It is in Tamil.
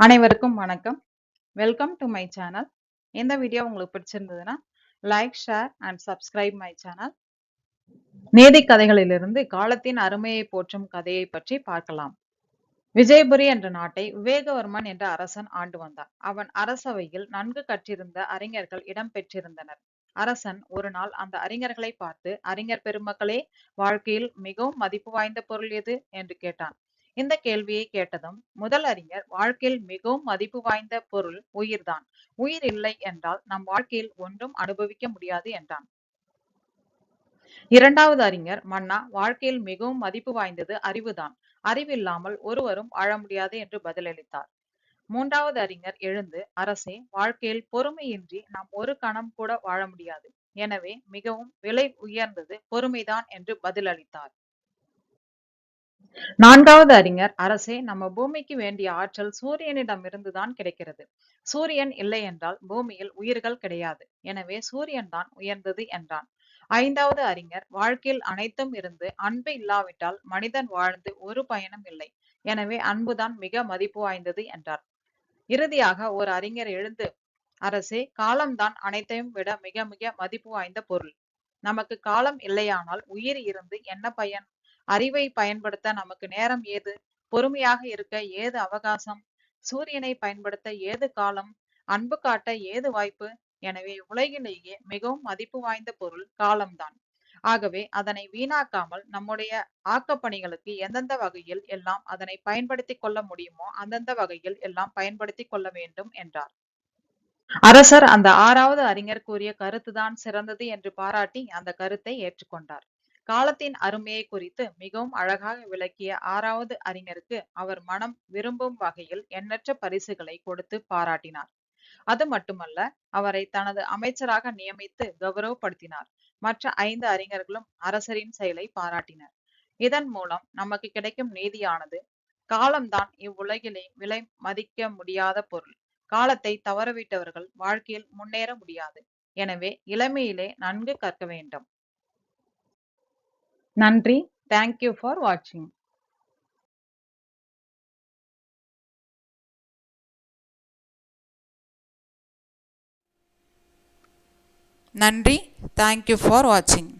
அனைவருக்கும் வணக்கம். வெல்கம் டு மை சேனல் இந்த வீடியோ உங்களுக்கு பிடிச்சிருந்ததுன்னா like share and subscribe my channel நீதி கதைகளிலிருந்து காலத்தின் அருமையை போற்றும் கதையை பற்றி பார்க்கலாம். விஜயபுரி என்ற நாட்டை விவேகவர்மன் என்ற அரசன் ஆண்டு வந்தான். அவன் அரசவையில் நன்கு கற்றிருந்த அறிஞர்கள் இடம் பெற்றிருந்தனர். அரசன் ஒரு நாள் அந்த அறிஞர்களை பார்த்து அறிஞர் பெருமக்களே வாழ்க்கையில் மிகவும் மதிப்பு வாய்ந்த பொருள் எது? என்று கேட்டான். இந்த கேள்வியை கேட்டதும் முதல் அறிஞர் வாழ்க்கையில் மிகவும் மதிப்பு வாய்ந்த பொருள் உயிர்தான் உயிர் இல்லை என்றால் நம் வாழ்க்கையில் ஒன்றும் அனுபவிக்க முடியாது என்றான். இரண்டாவது அறிஞர் மன்னா வாழ்க்கையில் மிகவும் மதிப்பு வாய்ந்தது அறிவுதான் அறிவில்லாமல் ஒருவரும் வாழ முடியாது என்று பதிலளித்தார். மூன்றாவது அறிஞர் எழுந்து அரசே வாழ்க்கையில் பொறுமையின்றி நாம் ஒரு கணம் கூட வாழ முடியாது. எனவே மிகவும் விலை உயர்ந்தது பொறுமைதான் என்று பதிலளித்தார். நான்காவது அறிஞர் அரசே நம்ம பூமிக்கு வேண்டிய ஆற்றல் சூரியனிடம் இருந்துதான் கிடைக்கிறது. சூரியன் இல்லை என்றால் பூமியில் உயிர்கள் கிடையாது. எனவே சூரியன் தான் உயர்ந்தது என்றான். ஐந்தாவது அறிஞர் வாழ்க்கையில் அனைத்தும் இருந்து அன்பு இல்லாவிட்டால் மனிதன் வாழ்ந்து ஒரு பயனும் இல்லை. எனவே அன்புதான் மிக மதிப்பு வாய்ந்தது என்றார். இறுதியாக ஒரு அறிஞர் எழுந்து அரசே காலம்தான் அனைத்தையும் விட மிக மிக மதிப்பு வாய்ந்த பொருள். நமக்கு காலம் இல்லையானால் உயிர் இருந்து என்ன பயன்? அறிவை பயன்படுத்த நமக்கு நேரம் ஏது? பொறுமையாக இருக்க ஏது அவகாசம்? சூரியனை பயன்படுத்த ஏது காலம்? அன்பு காட்ட ஏது வாய்ப்பு? எனவே உலகிலேயே மிகவும் மதிப்பு வாய்ந்த பொருள் காலம்தான். ஆகவே அதனை வீணாக்காமல் நம்முடைய ஆக்கப்பணிகளுக்கு எந்தெந்த வகையில் எல்லாம் அதனை பயன்படுத்தி கொள்ள முடியுமோ அந்தந்த வகையில் எல்லாம் பயன்படுத்தி கொள்ள வேண்டும் என்றார். அரசர் அந்த ஆறாவது அறிஞர் கூறிய கருத்துதான் சிறந்தது என்று பாராட்டி அந்த கருத்தை ஏற்றுக்கொண்டார். காலத்தின் அருமையை குறித்து மிகவும் அழகாக விளக்கிய ஆறாவது அறிஞருக்கு அவர் மனம் விரும்பும் வகையில் எண்ணற்ற பரிசுகளை கொடுத்து பாராட்டினார். அது மட்டுமல்ல அவரை தனது அமைச்சராக நியமித்து கௌரவப்படுத்தினார். மற்ற ஐந்து அறிஞர்களும் அரசரின் செயலை பாராட்டினர். இதன் மூலம் நமக்கு கிடைக்கும் நீதியானது காலம்தான் இவ்வுலகிலே விலை மதிக்க முடியாத பொருள். காலத்தை தவறவிட்டவர்கள் வாழ்க்கையில் முன்னேற முடியாது. எனவே இளமையிலே நன்கு கற்க வேண்டும். நன்றி. தேங்க்யூ ஃபார் வாட்சிங் நன்றி. தேங்க்யூ ஃபார் வாட்சிங்